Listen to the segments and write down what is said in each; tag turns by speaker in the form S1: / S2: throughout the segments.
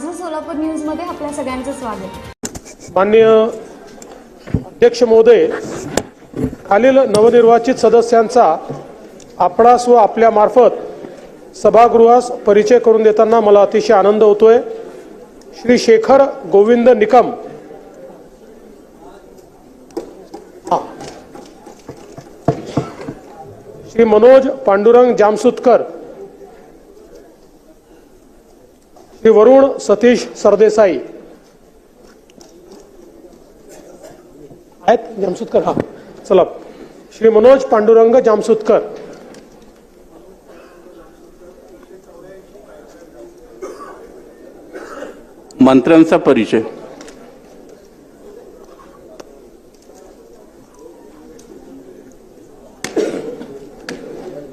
S1: माझं सोलापूर न्यूजमध्ये आपल्या सगळ्यांचं स्वागत.
S2: माननीय अध्यक्ष महोदय खालील नवनिर्वाचित सदस्यांचा आपणास व आपल्या मार्फत सभागृहास परिचय करून देताना मला अतिशय आनंद होतोय. श्री शेखर गोविंद निकम. श्री मनोज पांडुरंग जामसुतकर. श्री वरुण सतीश सरदेसाई. आहेत? जामसुतकर हा. चला. श्री मनोज पांडुरंग जामसुतकर.
S3: मंत्र्यांचा परिचय.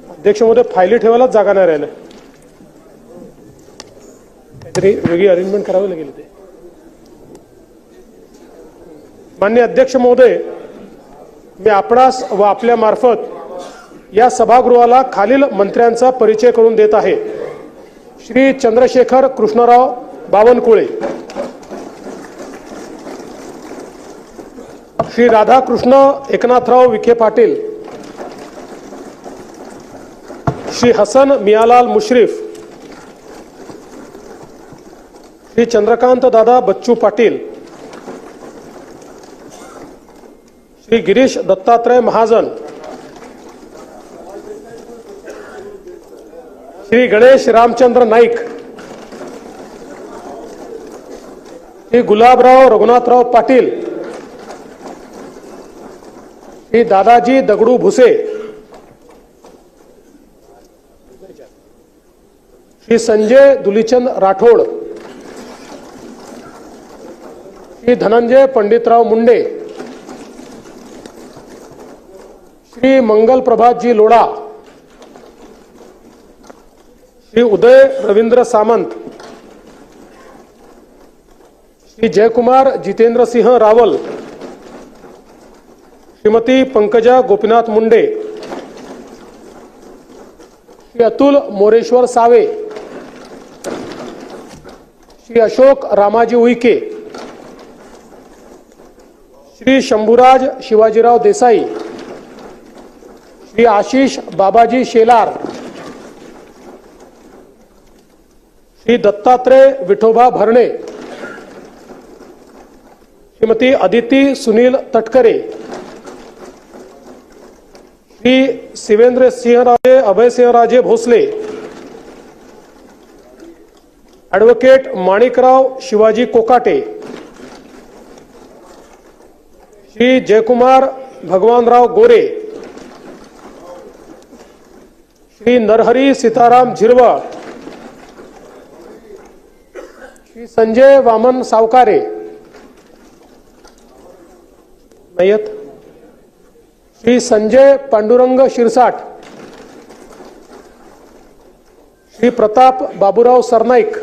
S2: अध्यक्ष महोदय फायली ठेवायलाच जागा नाही राहिलं. तरी वेगळी अरेंजमेंट करावी लागेल ते मान्य अध्यक्ष महोदय मी आपणास व आपल्या मार्फत या सभागृहाला खालील मंत्र्यांचा परिचय करून देत आहे. श्री चंद्रशेखर कृष्णराव बावनकुळे श्री राधाकृष्ण एकनाथराव विखे पाटील श्री हसन मियालाल मुश्रीफ श्री चंद्रकांत दादा बच्चू पाटील श्री गिरीश दत्तात्रय महाजन श्री गणेश रामचंद्र नाईक श्री गुलाबराव रघुनाथराव पाटील श्री दादाजी दगडू भुसे श्री संजय दुलीचंद राठोड श्री धनंजय पंडितराव मुंडे श्री मंगल प्रभातजी लोढा श्री उदय रवींद्र सामंत श्री जयकुमार जितेंद्र सिंह रावल श्रीमती पंकजा गोपीनाथ मुंडे श्री अतुल मोरेश्वर सावे श्री अशोक रामाजी उईके श्री शंभूराज शिवाजीराव देसाई श्री आशिष बाबाजी शेलार श्री दत्तात्रय विठोबा भरणे श्रीमती अदिती सुनील तटकरे श्री शिवेंद्र सिंहराजे अभयसिंहराजे भोसले ॲडव्होकेट माणिकराव शिवाजी कोकाटे श्री जयकुमार भगवानराव गोरे श्री नरहरी सीताराम झिरवळ श्री संजय वामन सावकारे नयत श्री संजय पांडुरंग शिरसाट श्री प्रताप बाबूराव सरनाईक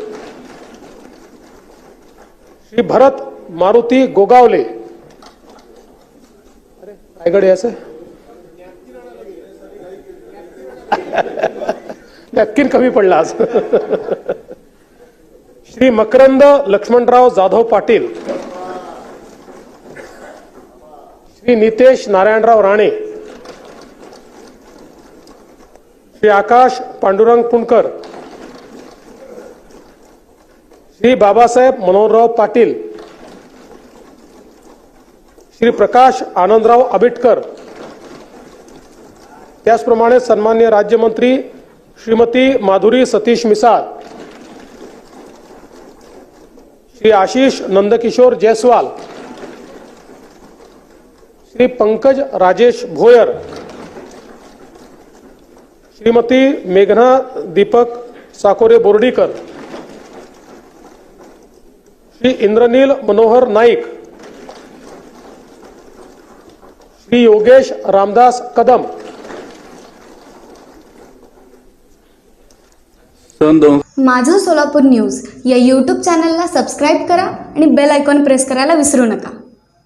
S2: श्री भरत मारुती गोगावले रायगड याचं नक्कीन कमी पडला आज. श्री मकरंद लक्ष्मणराव जाधव पाटील श्री नितेश नारायणराव राणे श्री आकाश पांडुरंग पुणकर श्री बाबासाहेब मनोहरराव पाटील श्री प्रकाश आनंदराव आबिटकर त्याचप्रमाणे सन्मान्य राज्यमंत्री श्रीमती माधुरी सतीश मिसाळ श्री आशिष नंदकिशोर जयस्वाल. श्री पंकज राजेश भोयर. श्रीमती मेघना दीपक साकोरे बोर्डीकर. श्री इंद्रनील मनोहर नाईक. श्री योगेश रामदास कदम.
S1: माझं सोलापूर न्यूज या यूट्यूब चॅनलला सबस्क्राईब करा आणि बेल आयकॉन प्रेस करायला विसरू नका.